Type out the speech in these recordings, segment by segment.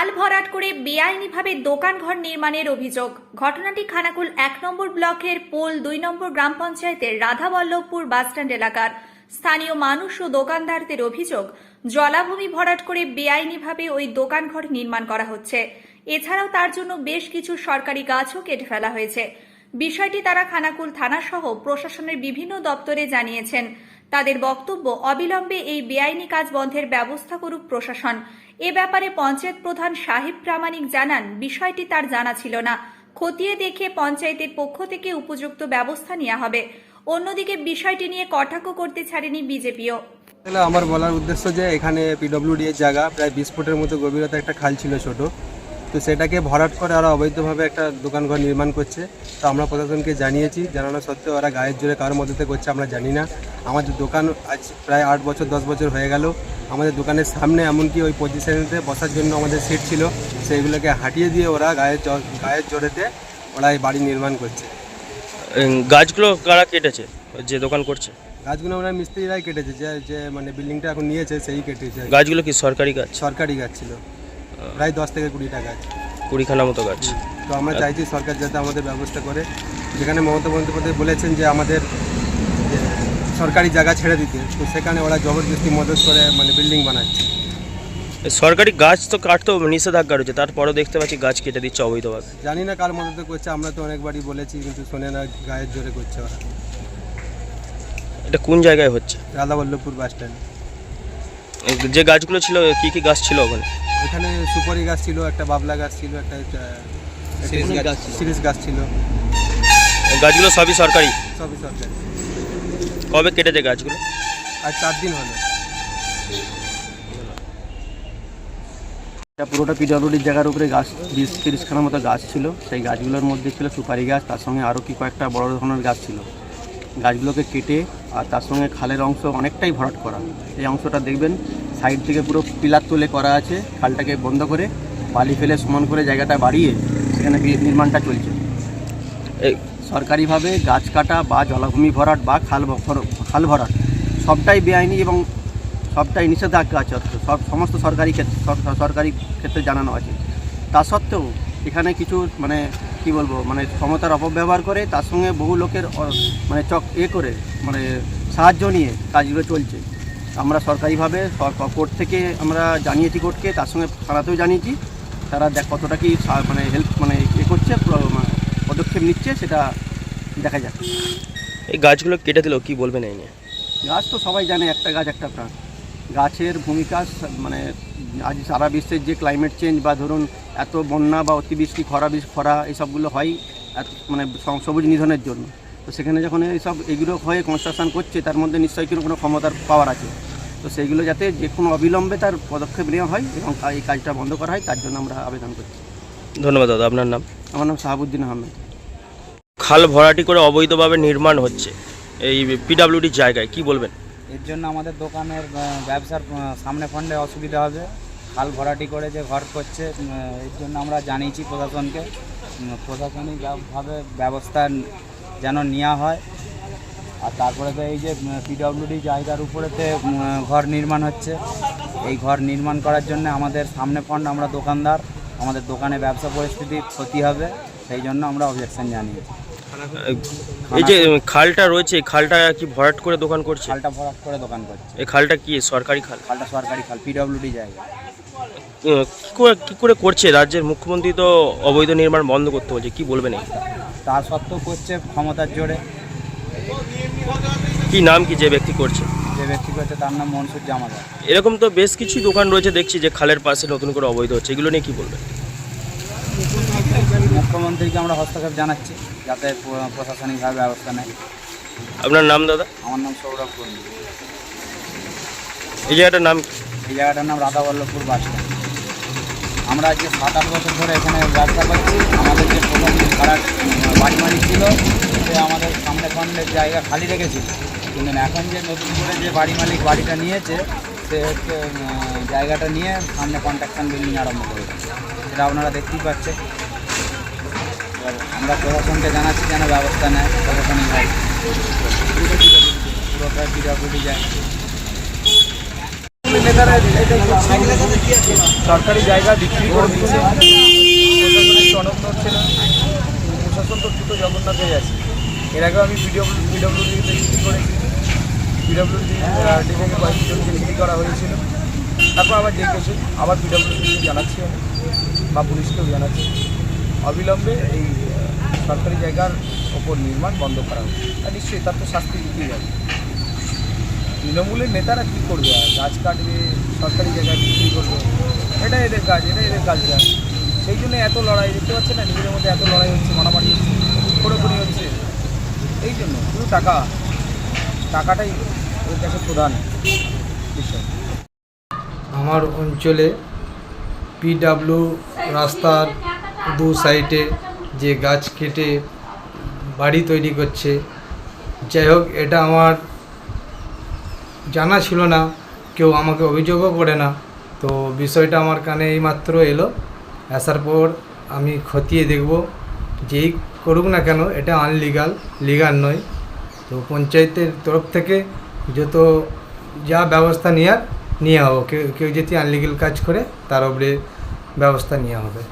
খাল ভরাট করে বেআইনিভাবে দোকানঘর নির্মাণের অভিযোগ। ঘটনাটি খানাকুল এক নম্বর ব্লকের পোল দুই নম্বর গ্রাম পঞ্চায়েতের রাধাবল্লভপুর বাসস্ট্যান্ড এলাকার। স্থানীয় মানুষ ও দোকানদারদের অভিযোগ, জলাভূমি ভরাট করে বেআইনিভাবে ওই দোকানঘর নির্মাণ করা হচ্ছে। এছাড়াও তার জন্য বেশ কিছু সরকারি গাছও কেটে ফেলা হয়েছে। বিষয়টি তারা খানাকুল থানাসহ প্রশাসনের বিভিন্ন দপ্তরে জানিয়েছেন। তাদের বক্তব্য অবিলম্বে এই বেআইনি কাজ বন্ধের ব্যবস্থা করুক প্রশাসন। এ ব্যাপারে পঞ্চায়েত প্রধান সাহেব প্রামাণিক জানান, বিষয়টি তার জানা ছিল না। খতিয়ে দেখে পঞ্চায়েতের পক্ষ থেকে উপযুক্ত ব্যবস্থা নেওয়া হবে। অন্যদিকে বিষয়টি নিয়ে কটাক্ষ করতে ছাড়েনি বিজেপিও। আমার বলার উদ্দেশ্য যে এখানে পিডব্লিউডি এর জায়গা, প্রায় বিশ ফুটের মতো গভীরতা একটা খাল ছিল ছোট। তো সেটাকে ভরাট করে ওরা অবৈধভাবে একটা দোকানঘর নির্মাণ করছে। তো আমরা প্রশাসনকে জানিয়েছি জানানো সত্ত্বেও ওরা গায়ের জোরে কারোর মধ্যে করছে আমরা জানি না। আমাদের দোকান আজ প্রায় আট বছর দশ বছর হয়ে গেল। আমাদের দোকানের সামনে এমনকি ওই পজিশনেতে বসার জন্য আমাদের সিট ছিল। সেইগুলোকে হাঁটিয়ে দিয়ে ওরা গায়ের গায়ের জোরেতে ওরা এই বাড়ি নির্মাণ করছে। গাছগুলো কারা কেটেছে? যে দোকান করছে? গাছগুলো ওরা মিস্ত্রিরাই কেটেছে যে যে মানে বিল্ডিংটা এখন নিয়েছে সেই কেটেছে। গাছগুলো কি সরকারি গাছ? সরকারি গাছ ছিল। প্রায় দশ থেকে কুড়িটা গাছ কুড়িখানা মতো গাছ। তো আমরা চাইছি সরকার যাতে আমাদের ব্যবস্থা করে। যেখানে মমতা বন্দ্যোপাধ্যায় বলেছেন যে আমাদের সরকারি জায়গা ছেড়ে দিতে তো সেখানে ওরা জবরদস্তি মদত করে মানে বিল্ডিং বানাচ্ছে। সরকারি গাছ তো কাটতেও নিষেধাজ্ঞা রয়েছে তারপরেও দেখতে পাচ্ছি গাছ কেটে দিচ্ছে অবৈধভাবে। জানি না কার মদতে করছে আমরা তো অনেকবারই বলেছি কিন্তু শোনে না গায়ের জোরে করছে ওরা। এটা কোন জায়গায় হচ্ছে? রাধাবল্লভপুর বাস স্ট্যান্ড যে গাছগুলো ছিল কি কি গাছ ছিল ওখানে? ওখানে সুপারি গাছ ছিল একটা বাবলা গাছ ছিল একটা সিরিজ গাছ ছিল। গাছগুলো সবই সরকারি? সবই সরকারি। কবে কেটেছে গাছগুলো? আর চার দিন হলো। এটা পুরোটা পিডব্লিউডির জায়গার উপরে গাছ বিশ তিরিশখানার মতো গাছ ছিল। সেই গাছগুলোর মধ্যে ছিল সুপারি গাছ তার সঙ্গে আরও কি কয়েকটা বড় ধরনের গাছ ছিল। গাছগুলোকে কেটে আর তার সঙ্গে খালের অংশ অনেকটাই ভরাট করা। এই অংশটা দেখবেন সাইড থেকে পুরো পিলার তুলে করা আছে, খালটাকে বন্ধ করে, বালি ফেলে সমান করে জায়গাটা বাড়িয়ে সেখানে নির্মাণটা চলছে। এই সরকারিভাবে গাছ কাটা বা জলাভূমি ভরাট বা খাল খাল ভরাট, সবটাই বেআইনি এবং সবটাই নিষেধাজ্ঞা আছে সব সমস্ত সরকারি ক্ষেত্রে সরকারি ক্ষেত্রে জানানো আছে। তা সত্ত্বেও এখানে কিছু মানে কি বলব মানে ক্ষমতার অপব্যবহার করে তার সঙ্গে বহু লোকের মানে চক এ করে মানে সাহায্য নিয়ে কাজগুলো চলছে। আমরা সরকারিভাবে কোর্ট থেকে আমরা জানিয়েছি কোর্টকে তার সঙ্গে থানাতেও জানিয়েছি। তারা দেখ কতটা কি মানে হেল্প মানে এ করছে পদক্ষেপ নিচ্ছে সেটা দেখা যাক। এই গাছগুলো কেটে দিল কি বলবেন এই নিয়ে? গাছ তো সবাই জানে একটা গাছ একটা প্রাণ। গাছের ভূমিকা মানে আজ সারা বিশ্বের যে ক্লাইমেট চেঞ্জ বা ধরুন এত বন্যা বা অতিবৃষ্টি খরা বিষ খরা এইসবগুলো হয় এত মানে সবুজ নিধনের জন্য। তো সেখানে যখন এইসব এগুলো হয়ে কনস্ট্রাকশন করছে তার মধ্যে নিশ্চয়ই কোনো কোনো ক্ষমতার পাওয়ার আছে? তো সেইগুলো যাতে যে কোনো অবিলম্বে তার পদক্ষেপ নেওয়া হয় এবং এই কাজটা বন্ধ করা হয় তার জন্য আমরা আবেদন করছি। ধন্যবাদ দাদা আপনার নাম? আমার নাম শাহাবুদ্দিন আহমেদ। খাল ভরাটি করে অবৈধভাবে নির্মাণ হচ্ছে এই পিডাব্লিউডির জায়গায় কি বলবেন? এর জন্য আমাদের দোকানের ব্যবসার সামনে ফান্ডে অসুবিধা হবে। খাল ভরাটি করে যে ঘর করছে এর জন্য আমরা জানিয়েছি প্রশাসনকে। প্রশাসনিকভাবে ব্যবস্থা যেন নেওয়া হয়। আর তারপরে তো এই যে পিডব্লিউডি জায়গার উপরেতে ঘর নির্মাণ হচ্ছে। এই ঘর নির্মাণ করার জন্য আমাদের সামনে ফান্ড আমরা দোকানদার। আমাদের দোকানে ব্যবসা পরিস্থিতি ক্ষতি হবে সেই জন্য আমরা অবজেকশন জানিয়েছি এই যে খালটা রয়েছে এই খালটা কি ভরাট করে দোকান করছে? খালটা ভরাট করে দোকান করছে। এই খালটা কি সরকারি খাল? খালটা সরকারি খাল পিডব্লিউডি জায়গা। আহ, কি করে কি করে করছে? রাজ্যের মুখ্যমন্ত্রী তো অবৈধ নির্মাণ বন্ধ করতে বলছে কি বলবেন এই? তা সত্ত্বেও করছে ক্ষমতার জোরে। কি নাম কি যে ব্যক্তি করছে? যে ব্যক্তি করছে তার নাম মনসুর জামাদার এরকম তো বেশ কিছু দোকান রয়েছে দেখছি যে খালের পাশে নতুন করে অবৈধ হচ্ছে। এগুলো নিয়ে কি বলবেন? মুখ্যমন্ত্রীকে আমরা হস্তক্ষেপ জানাচ্ছি যাতে প্রশাসনিকভাবে ব্যবস্থা নেয়। আপনার নাম দাদা? আমার নাম সৌরভ কর্মী এই জায়গাটার নাম? এই জায়গাটার নাম রাধাবল্লভপুর বাস স্ট্যান্ড। আমরা আজকে সাত আট বছর ধরে এখানে ব্যবসা করছি আমাদের যে প্রথম ভাড়া বাড়ি মালিক ছিল সে আমাদের সামনে ফান্ডের জায়গা খালি রেখেছিল কিন্তু এখন যে নতুন করে যে বাড়ি মালিক বাড়িটা নিয়েছে সে হচ্ছে জায়গাটা নিয়ে সামনে কন্ট্রাকশন বিল্ডিং আরম্ভ করেছে সেটা আপনারা দেখতেই পাচ্ছেন আমরা প্রশাসনকে জানাচ্ছি যেন ব্যবস্থা নেয় প্রশাসনিকভাবে পুরোটা পিডাব্লিউডি যায়। সরকারি জায়গা বিক্রি করে দিচ্ছে নড়ছে না প্রশাসন তো দুটো জগন্নাথ হয়ে আছে এর আগেও আমি পিডব্লিউ পিডব্লিউডিতে চিঠি করেছি। পিডব্লিউডি থেকে কয়েকজনকে চিঠি করা হয়েছিল। তারপর আবার ডেকেছে আবার পিডব্লিউডিকে জানাচ্ছি আমি, বা পুলিশকেও জানাচ্ছি। অবিলম্বে এই সরকারি জায়গার ওপর নির্মাণ বন্ধ করা আর নিশ্চয়ই তার তো শাস্তি দিতেই হবে। তৃণমূলের নেতারা কী করবে আর গাছ কাটবে, সরকারি জায়গায় বিক্রি করবে? এটা এদের কাজ এটা এদের কালচার সেই জন্য এত লড়াই, দেখতে পাচ্ছে না? নিজেদের মধ্যে এত লড়াই হচ্ছে, মারামারি হচ্ছে, খোড়াখুড়ি হচ্ছে। এই জন্য শুধু টাকা, টাকাটাই ওর কাছে প্রধান বিষয়। আমার অঞ্চলে পিডাব্লিউ রাস্তার দু সাইডে যে গাছ কেটে বাড়ি তৈরি করছে, যাই হোক, এটা আমার জানা ছিল না, কেউ আমাকে অভিযোগও করে না। তো বিষয়টা আমার কানে এইমাত্র এলো। আসার পর আমি খতিয়ে দেখব, যেই করুক না কেন, এটা আনলিগাল লিগাল নয়। তো পঞ্চায়েতের তরফ থেকে যত যা ব্যবস্থা নেওয়ার নেওয়া হবে। কেউ কেউ যদি আনলিগাল কাজ করে, তার উপরে ব্যবস্থা নেওয়া হবে।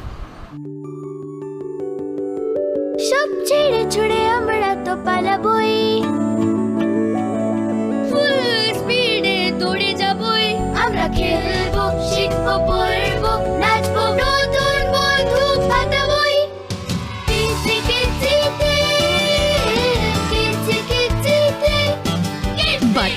সব ছেড়ে ছুড়ে আমরা তো পালাবই